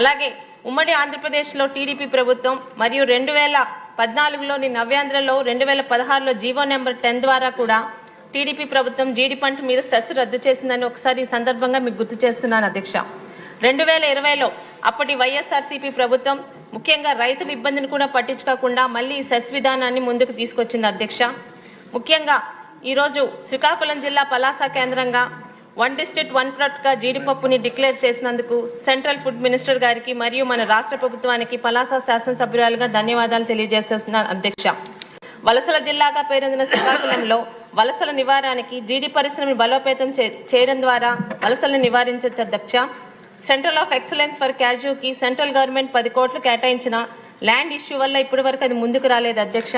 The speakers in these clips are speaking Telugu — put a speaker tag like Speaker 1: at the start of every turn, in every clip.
Speaker 1: అలాగే ఉమ్మడి ఆంధ్రప్రదేశ్లో టీడీపీ ప్రభుత్వం మరియు రెండు వేల పద్నాలుగులోని నవ్యాంధ్రలో రెండు వేల పదహారులో జీవో నెంబర్ టెన్ ద్వారా కూడా టీడీపీ ప్రభుత్వం జీడి పంట మీద సెస్ రద్దు చేసిందని ఒకసారి ఈ సందర్భంగా మీకు గుర్తు చేస్తున్నాను అధ్యక్ష. రెండు వేల ఇరవైలో అప్పటి వైఎస్ఆర్సీపీ ప్రభుత్వం ముఖ్యంగా రైతుల ఇబ్బందిని కూడా పట్టించుకోకుండా మళ్ళీ ఈ సెస్ విధానాన్ని ముందుకు తీసుకొచ్చింది అధ్యక్ష. ముఖ్యంగా ఈరోజు శ్రీకాకుళం జిల్లా పలాస కేంద్రంగా వన్ డిస్ట్రిక్ట్ వన్గా జీడిపప్పుని డిక్లేర్ చేసినందుకు సెంట్రల్ ఫుడ్ మినిస్టర్ గారికి మరియు మన రాష్ట్ర ప్రభుత్వానికి పలాస శాసనసభ్యురాలుగా ధన్యవాదాలు తెలియజేస్తున్నాను అధ్యక్ష. వలసల జిల్లాగా పేరొందిన శ్రీకాకుళంలో వలసల నివారానికి జీడి పరిశ్రమను బలోపేతం చే- చేయడం ద్వారా వలసలను నివారించవచ్చు అధ్యక్ష. సెంట్రల్ ఆఫ్ ఎక్సలెన్స్ ఫర్ క్యాజుకి సెంట్రల్ గవర్నమెంట్ పది కోట్లు కేటాయించిన ల్యాండ్ ఇష్యూ వల్ల ఇప్పటి వరకు అది ముందుకు రాలేదు అధ్యక్ష.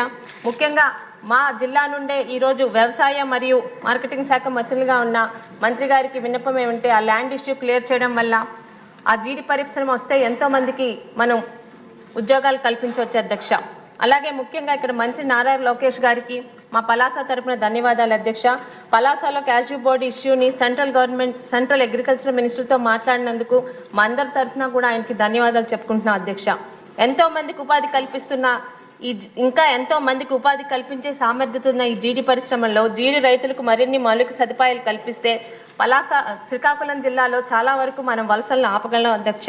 Speaker 1: ముఖ్యంగా మా జిల్లా నుండే ఈరోజు వ్యవసాయ మరియు మార్కెటింగ్ శాఖ మంత్రులుగా ఉన్న మంత్రి గారికి విన్నపం ఏమంటే ఆ ల్యాండ్ ఇష్యూ క్లియర్ చేయడం వల్ల ఆ జీడి పరిశ్రమ వస్తే ఎంతో మందికి మనం ఉద్యోగాలు కల్పించవచ్చు అధ్యక్ష. అలాగే ముఖ్యంగా ఇక్కడ మంత్రి నారా లోకేష్ గారికి మా పలాస తరపున ధన్యవాదాలు అధ్యక్ష. పలాసలో క్యాష్యూ బోర్డు ఇష్యూని సెంట్రల్ గవర్నమెంట్ సెంట్రల్ అగ్రికల్చర్ మినిస్టర్తో మాట్లాడినందుకు మా అందరి తరఫున కూడా ఆయనకి ధన్యవాదాలు చెప్పుకుంటున్నాం అధ్యక్ష. ఎంతో మందికి ఉపాధి కల్పిస్తున్న ఈ ఇంకా ఎంతో మందికి ఉపాధి కల్పించే సామర్థ్యత ఉన్న ఈ జీడి పరిశ్రమల్లో జీడి రైతులకు మరిన్ని మౌలిక సదుపాయాలు కల్పిస్తే పలాస శ్రీకాకుళం జిల్లాలో చాలా వరకు మనం వలసలను ఆపగలం అధ్యక్ష.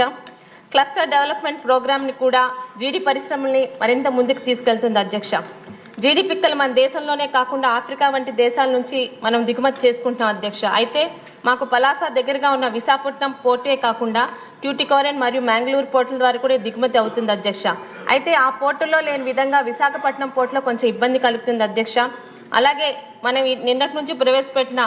Speaker 1: క్లస్టర్ డెవలప్మెంట్ ప్రోగ్రామ్ని కూడా జీడి పరిశ్రమల్ని మరింత ముందుకు తీసుకెళ్తుంది అధ్యక్ష. జీడి పిక్కలు మన దేశంలోనే కాకుండా ఆఫ్రికా వంటి దేశాల నుంచి మనం దిగుమతి చేసుకుంటున్నాం అధ్యక్ష. అయితే మాకు పలాస దగ్గరగా ఉన్న విశాఖపట్నం పోర్టే కాకుండా ట్యూటికోరెన్ మరియు మ్యాంగ్లూర్ పోర్టుల ద్వారా కూడా దిగుమతి అవుతుంది అధ్యక్ష. అయితే ఆ పోర్టులో లేని విధంగా విశాఖపట్నం పోర్టులో కొంచెం ఇబ్బంది కలుగుతుంది అధ్యక్ష. అలాగే మనం నిన్నటి నుంచి ప్రవేశపెట్టిన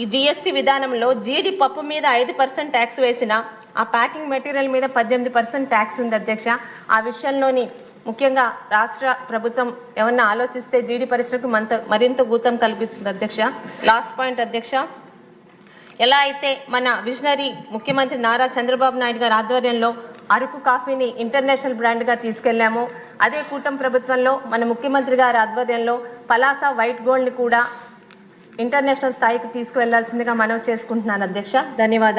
Speaker 1: ఈ జిఎస్టీ విధానంలో జీడి పప్పు మీద ఐదు పర్సెంట్ ట్యాక్స్ వేసిన ఆ ప్యాకింగ్ మెటీరియల్ మీద పద్దెనిమిది పర్సెంట్ ట్యాక్స్ ఉంది అధ్యక్ష. ఆ విషయంలోని ముఖ్యంగా రాష్ట్ర ప్రభుత్వం ఏమన్నా ఆలోచిస్తే జీడి పరిశ్రమకు మంత మరింత ఊతం కల్పిస్తుంది అధ్యక్ష. లాస్ట్ పాయింట్ అధ్యక్ష. ఎలా అయితే మన విజనరీ ముఖ్యమంత్రి నారా చంద్రబాబు నాయుడు గారి ఆధ్వర్యంలో అరకు కాఫీని ఇంటర్నేషనల్ బ్రాండ్గా తీసుకెళ్ళాము అదే కూటమి ప్రభుత్వంలో మన ముఖ్యమంత్రి గారి ఆధ్వర్యంలో పలాస వైట్ గోల్డ్ని కూడా ఇంటర్నేషనల్ స్థాయికి తీసుకువెళ్ళాల్సిందిగా మనవి చేసుకుంటున్నాను అధ్యక్ష. ధన్యవాదాలు.